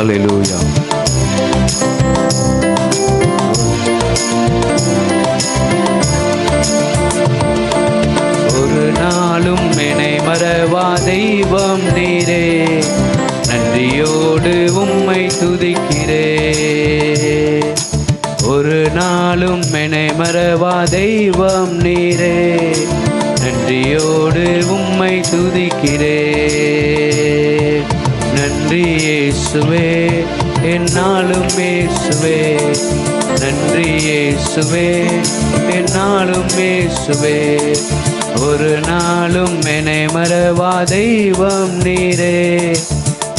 ஹalleluya ஒரு நாளும் என்னை மறவா தெய்வம் நீரே. நன்றியோடு உம்மை துதிக்கிறே. ஒரு நாளும் என்னை மறவா தெய்வம் நீரே. நன்றியோடு உம்மை துதிக்கிறே. நன்றி இயேசுவே என்னாலும் இயேசுவே. நன்றி இயேசுவே என்னாலும் இயேசுவே. ஒரு நாளும் என்னை மறவா தெய்வம் நீரே.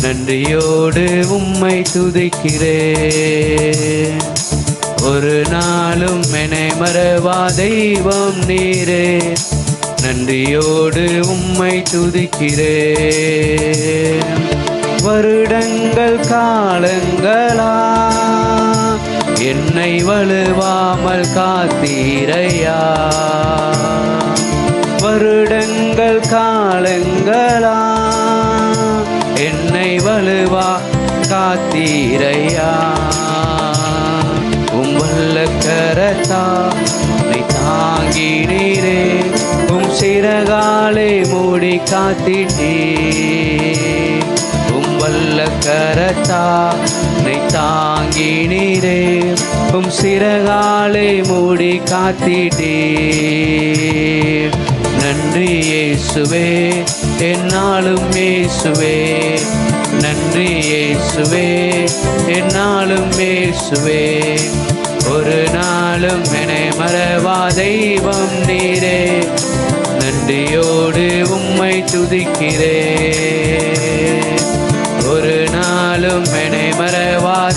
நன்றியோடு உம்மை துதிக்கிறே. ஒரு நாளும் என்னை மறவா தெய்வம் நீரே. நன்றியோடு உம்மை துதிக்கிறேன் வருடங்கள் காலங்களா? என்னை வலுவாமல் காத்தீரையா? வருடங்கள் காலங்களா? என்னை வலுவா காத்தீரையா? உம்பல்ல கரத்தா உன்னை தாங்கி உம் சிறகாலே மூடி காத்திட்டே கரத்தா நை தாங்கி நீரே உம் சிறகாலை மூடி காத்திட்டே நன்றி இயேசுவே என்னாலும் இயேசுவே. நன்றி இயேசுவே என்னாலும் இயேசுவே. ஒரு நாளும் என்னை மறவா தெய்வம் நீரே. நன்றியோடு உம்மை துதிக்கிறேன்.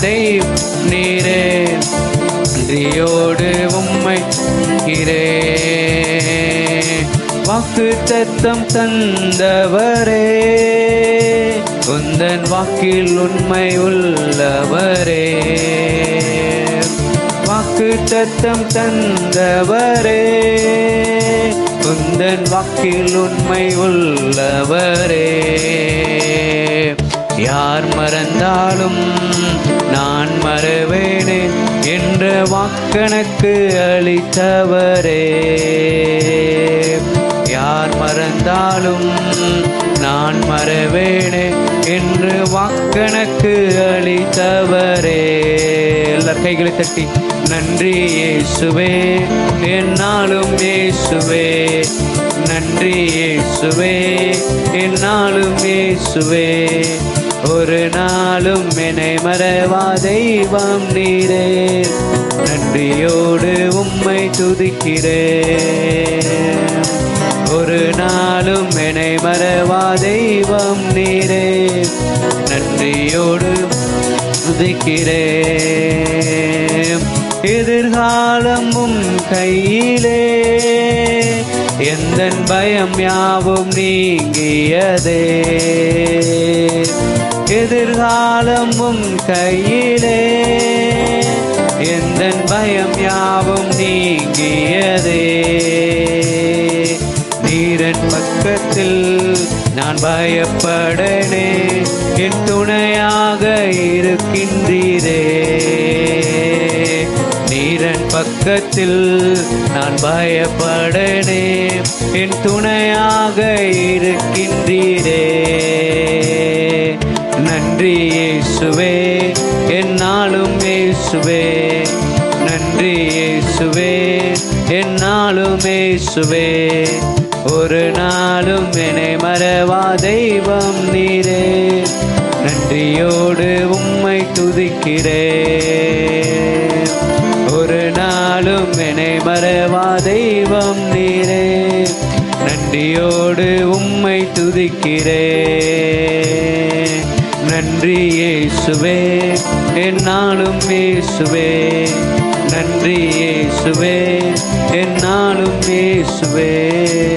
மறவா நீரே. நன்றியோடு உம்மை துதிக்கிறே வாக்கு தத்தம் தந்தவரே. உந்தன் வாக்கில் உண்மை உள்ளவரே. வாக்கு தத்தம் தந்தவரே. உந்தன் வாக்கில் உண்மை உள்ளவரே. யார் மறந்தாலும் நான் மறவேனே என்ற வாக்கணக்கு அளித்தவரே. யார் மறந்தாலும் நான் மறவேனே என்று வாக்கணக்கு அளித்தவரே. எல்லார் கைகளை தட்டி நன்றி இயேசுவே என்னாலும் இயேசுவே நன்றி இயேசுவே என்னாலும் இயேசுவே ஒரு நாளும் என்னை மறவா தெய்வம் நீரே. நன்றியோடு உம்மை துதிக்கிறேன் ஒரு நாளும் என்னை மறவா தெய்வம் நீரே. நன்றியோடு துதிக்கிறேன் எதிர்காலம் உம் கையிலே. எந்த பயம் யாவும் நீங்கியதே. எதிர்காலம் உம் கையிலே. எந்த பயம் யாவும் நீங்கியதே. நீரன் பக்கத்தில் நான் பயப்படனே. என் துணையாக இருக்கின்றீரே. நீரன் பக்கத்தில் நான் பயப்படனே. என் துணையாக இருக்கின்றீரே. இயேசுவே. நன்றி இயேசுவே. என்னாலும் இயேசுவே. ஒரு நாளும் என்னை மறவா தெய்வம் நீரே. நன்றியோடு உம்மை துதிக்கிறே. ஒரு நாளும் என்னை மறவா தெய்வம் நீரே. நன்றியோடு உம்மை துதிக்கிறேன் நன்றி இயேசுவே என்னாலும் இயேசுவே. நன்றி இயேசுவே என்னாலும் இயேசுவே.